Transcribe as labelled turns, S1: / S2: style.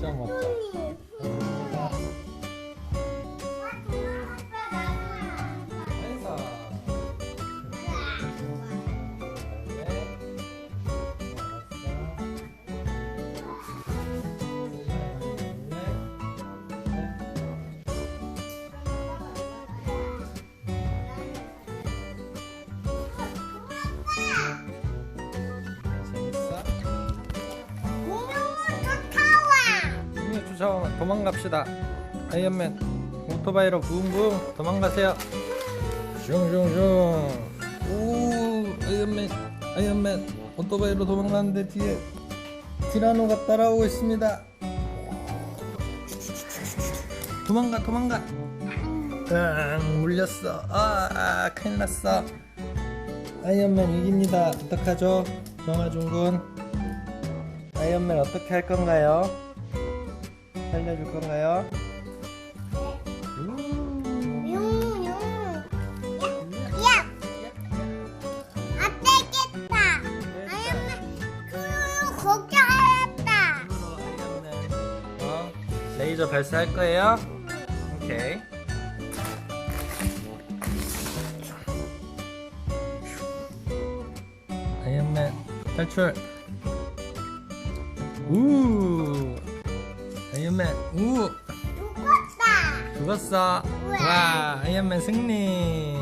S1: 진짜 멋져. 쫓아오면 도망갑시다. 아이언맨 오토바이로 붕붕 도망가세요. 슝슝슝. 오 아이언맨 아이언맨 오토바이로 도망가는데 뒤에 티라노가 따라오고 있습니다. 도망가 도망가. 응 물렸어. 아, 아 큰일 났어. 아이언맨 이깁니다. 어떡하죠? 정아중군. 아이언맨 어떻게 할 건가요? 살려줄 건가요? 어? 레이저 발사할 거예요? 오케이. 아이언맨 탈출. 우. 아이언맨 우. 죽었어. 와, 아이언맨 승리.